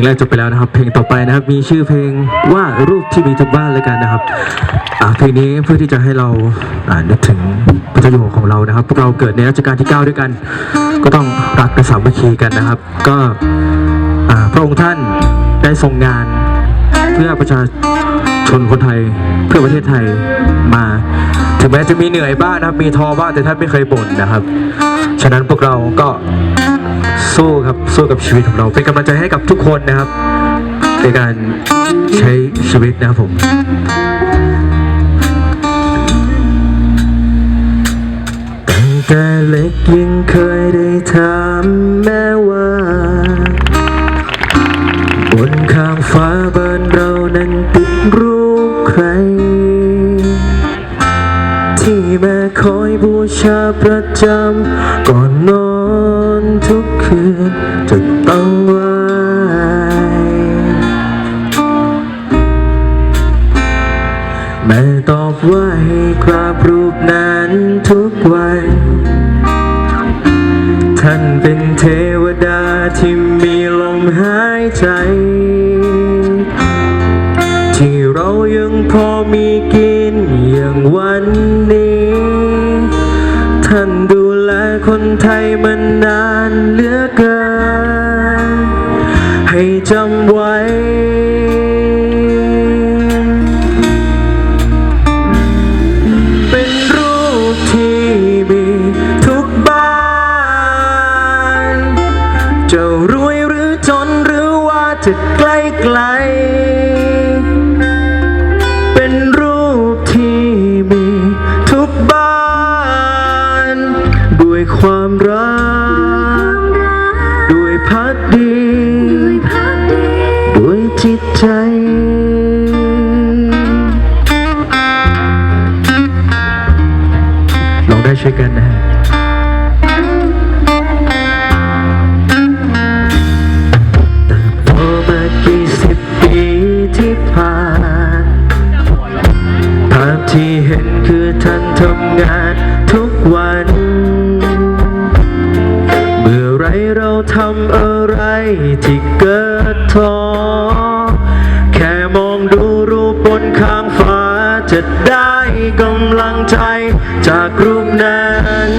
งแรกจบไปแล้วนะครับ เพลงต่อไปนะครับ มีชื่อเพลงว่ารูปที่มีทุกบ้านเลยกันนะครับเพลงนี้เพื่อที่จะให้เราอ่านึกถึงพระเจ้าอยู่หัวของเรานะครับ พวกเราเกิดในรัชกาลที่ 9 ด้วยกัน ก็ต้องรักและสามัคคีกันนะครับ ก็พระองค์ท่านได้ทรงงานเพื่อประชาชนคนไทยเพื่อประเทศไทยมาถึงแม้จะมีเหนื่อยบ้างนะครับ มีท้อบ้างแต่ท่านไม่เคยบ่นนะครับ ฉะนั้นพวกเราก็ สู้ครับสู้กับชีวิตของเรา เป็นกำลังใจให้กับทุกคนนะครับ ในการใช้ชีวิตนะครับผมตั้งแต่เล็กยังเคยได้ถามแม่ว่า บนข้างฟ้าบ้านเรานั้นติดรูปใคร ที่แม่คอยบูชาประจำก่อนนอน คืนจะต้องไหวแม่ตอบว่าให้กราบรูปนั้นทุกวัน ท่านเป็นเทวดาที่มีลมหายใจ ที่เรายังพอมีกินอย่างวันนี้ ท่านดูแลคนไทยมานานเหลือ จำไว้ เป็นรูปที่มีทุกบ้านจะรวยหรือจนหรือว่าจะใกล้ไกล เป็นรูปที่มีทุกบ้าน ด้วยความรัก จะได้กำลังใจจากรูปนั้น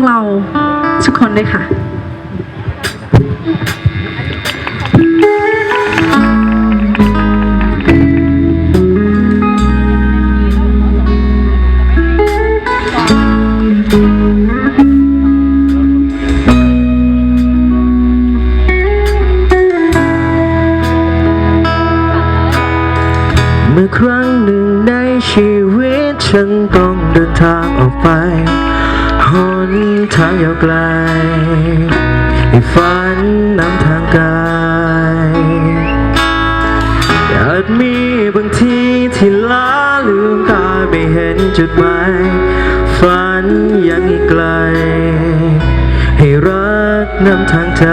วกเราทุกคนด้วยค่ะเมื่อครั้งหนึ่งในชีวิตฉันต้องเดินทางออกไป นทางยาวไกลให้ฝันนำทางกายอาจมีบางทีที่ล้าลืมตาไม่เห็นจุดหมายฝันยังอีกไกล ให้รักนำทางใจ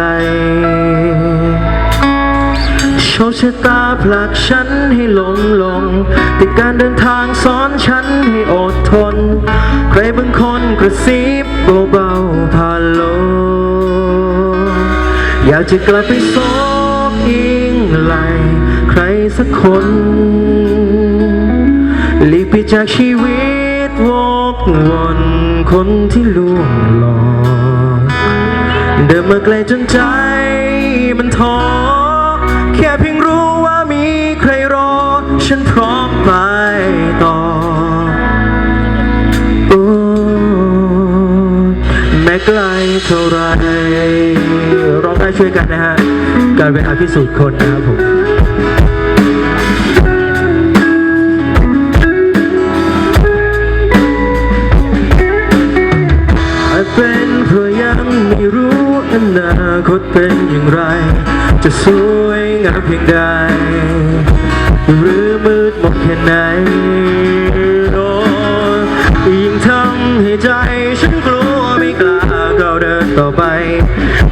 โชคชะตา ลักฉันให้หลงลง แต่การเดินทางสอนฉันให้อดทน ใครบางคนกระซิบเบาๆผ่านลมอยากจะกลับไปซบอิงไหลใครสักคนหลีกไปจากชีวิตวกวนคนที่ลวงหลอกเดินมาไกลจนใจมันท้อแค่ ฉันพร้อมไปต่อโอ้แม้ไกลเท่าไรร้องได้ช่วยกันนะฮะ การเวลาพิสูจน์คนนะครับผมอาจเป็นเพราะยังไม่รู้อนาคตเป็นอย่างไร จะสวยงามเพียงใด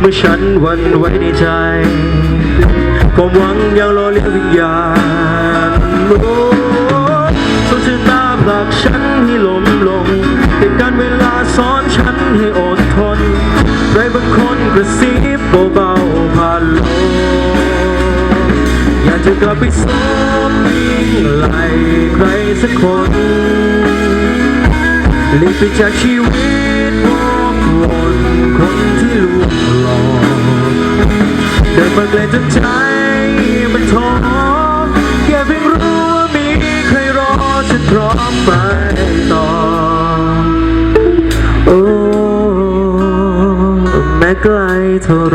มื่อฉันหวันไหวในใจความหวังยังรอเลี้ยงวิญญาณโอ้สงชะตาผลักฉันให้ล้มลงแต่การเวลาสอนฉันให้อดทนใครบางคนกระซิบเบาๆผ่านลมอยากจะกลับไปสบยิ่งไหลใครสักคนหลีกไปจากชีวิต เดินมาไกลจนใจมันท้อแค่เพียงรู้ว่ามีใครรอฉันพร้อมไปต่อโอ้แม้ไกลเท่าไร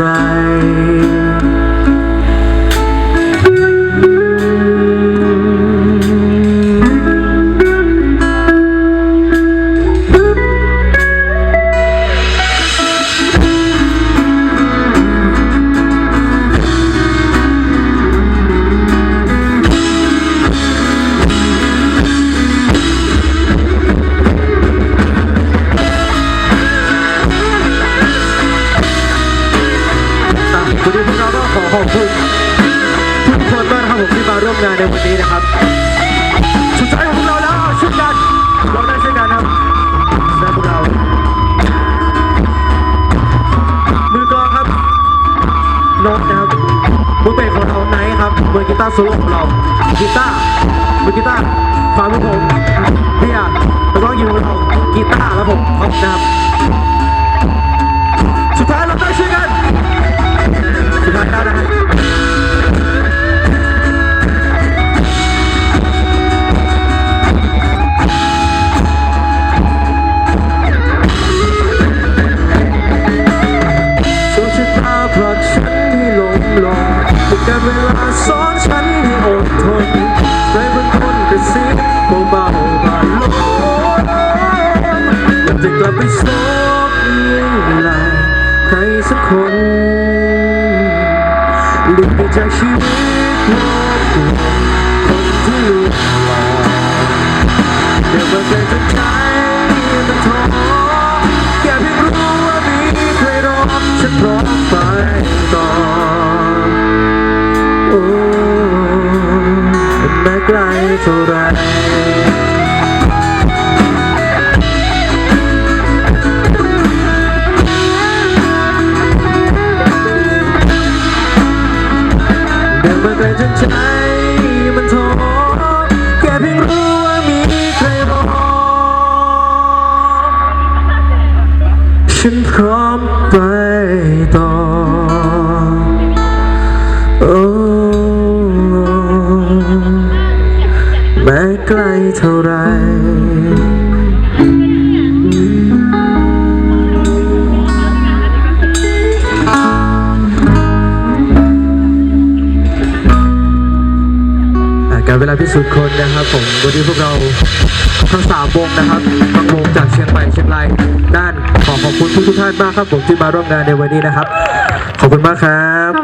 กีตาร์มือกีตาร์ฝ่ายมือผมเบียร์แล้วก็ยิงของเรากีตาร์แล้วผมท็อปนะครับ ฉันพร้อมไปต่อ โอ้แม้ไกลเท่าไรรเวลาพิสูจน์คนนะครับผมวันนี้พวกเราทั้งสามวงนะครับทั้งวงจากเชียงใหม่เชียงรายด้าน ขอขอบคุณทุกทุกท่านมากครับผมที่มาร่วมงานในวันนี้นะครับ ขอบคุณมากครับ